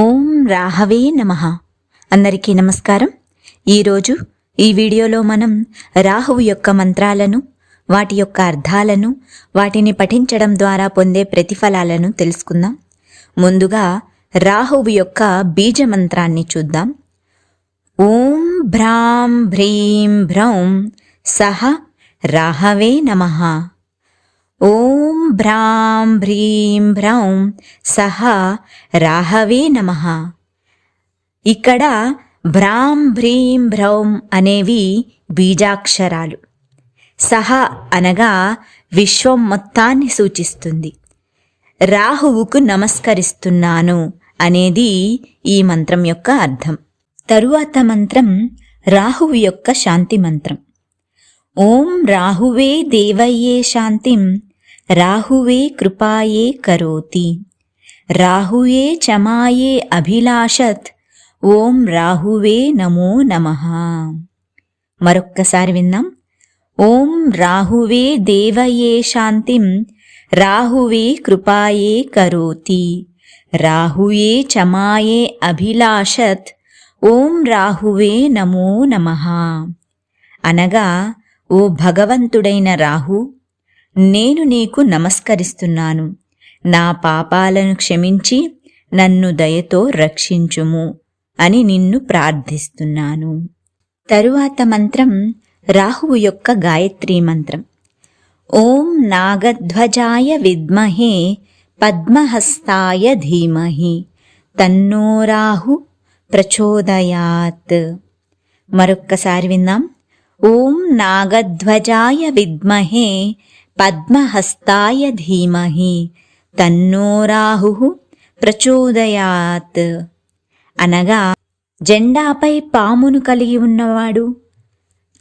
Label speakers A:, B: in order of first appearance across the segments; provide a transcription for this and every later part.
A: ఓం రాహవే నమ. అందరికీ నమస్కారం. ఈరోజు ఈ వీడియోలో మనం రాహువు యొక్క మంత్రాలను వాటి యొక్క అర్థాలను వాటిని పఠించడం ద్వారా పొందే ప్రతిఫలాలను తెలుసుకుందాం. ముందుగా రాహువు యొక్క బీజ మంత్రాన్ని చూద్దాం. ఓం భ్రాం భ్రీం భ్రౌం సహ రాహవే నమః. ఓం భ్రాం భ్రీం భ్రౌం సహ రాహవే నమ. ఇక్కడ భ్రాం భ్రీం భ్రౌం అనేవి బీజాక్షరాలు. సహ అనగా విశ్వం మొత్తాన్ని సూచిస్తుంది. రాహువుకు నమస్కరిస్తున్నాను అనేది ఈ మంత్రం యొక్క అర్థం. తరువాత మంత్రం రాహువు యొక్క శాంతి మంత్రం. ఓం రాహువే దేవయ్యే శాంతిం రాహువే కృపాయే కరోతి రాహుయే చమాయే అభిలాషత్ ఓం రాహువే నమో నమః మరొక్కసారి విందాం ఓం రాహువే దేవయే శాంతిం రాహువే కృపాయే కరోతి రాహుయే చమాయే అభిలాషత్ ఓం రాహువే నమో నమః అనగా ఓ భగవంతుడైన రాహు నేను నీకు నమస్కరిస్తున్నాను. నా పాపాలను క్షమించి నన్ను దయతో రక్షించుము అని నిన్ను ప్రార్థిస్తున్నాను. తరువాత మంత్రం రాహువు యొక్క గాయత్రీ మంత్రం. ఓం నాగధ్వజాయ విద్మహే పద్మహస్తాయ ధీమహి. తన్నో రాహు ప్రచోదయాత్. మరొక్కసారి విన్నాం ఓం నాగధ్వజాయ విద్మహే పద్మహస్తాయ ధీమహి. తన్నో రాహు ప్రచోదయాత్. అనగా జెండాపై పామును కలిగి ఉన్నవాడు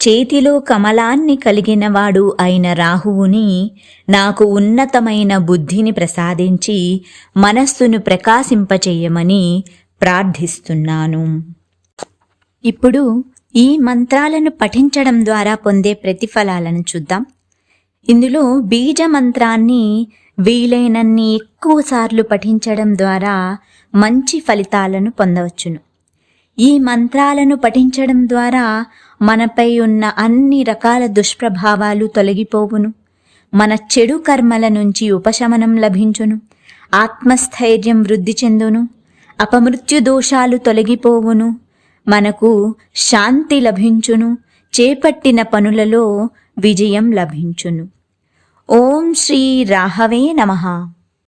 A: చేతిలో కమలాన్ని కలిగినవాడు అయిన రాహువుని నాకు ఉన్నతమైన బుద్ధిని ప్రసాదించి మనస్సును ప్రకాశింపచేయమని ప్రార్థిస్తున్నాను. ఇప్పుడు ఈ మంత్రాలను పఠించడం ద్వారా పొందే ప్రతిఫలాలను చూద్దాం. ఇందులో బీజ మంత్రాన్ని వీలైనన్ని ఎక్కువసార్లు పఠించడం ద్వారా మంచి ఫలితాలను పొందవచ్చును. ఈ మంత్రాలను పఠించడం ద్వారా మనపై ఉన్న అన్ని రకాల దుష్ప్రభావాలు తొలగిపోవును. మన చెడు కర్మల నుంచి ఉపశమనం లభించును. ఆత్మస్థైర్యం వృద్ధి చెందును. అపమృత్యు దోషాలు తొలగిపోవును. మనకు శాంతి లభించును. చేపట్టిన పనులలో విజయం లభించును. ॐ श्रीराघवे नमः।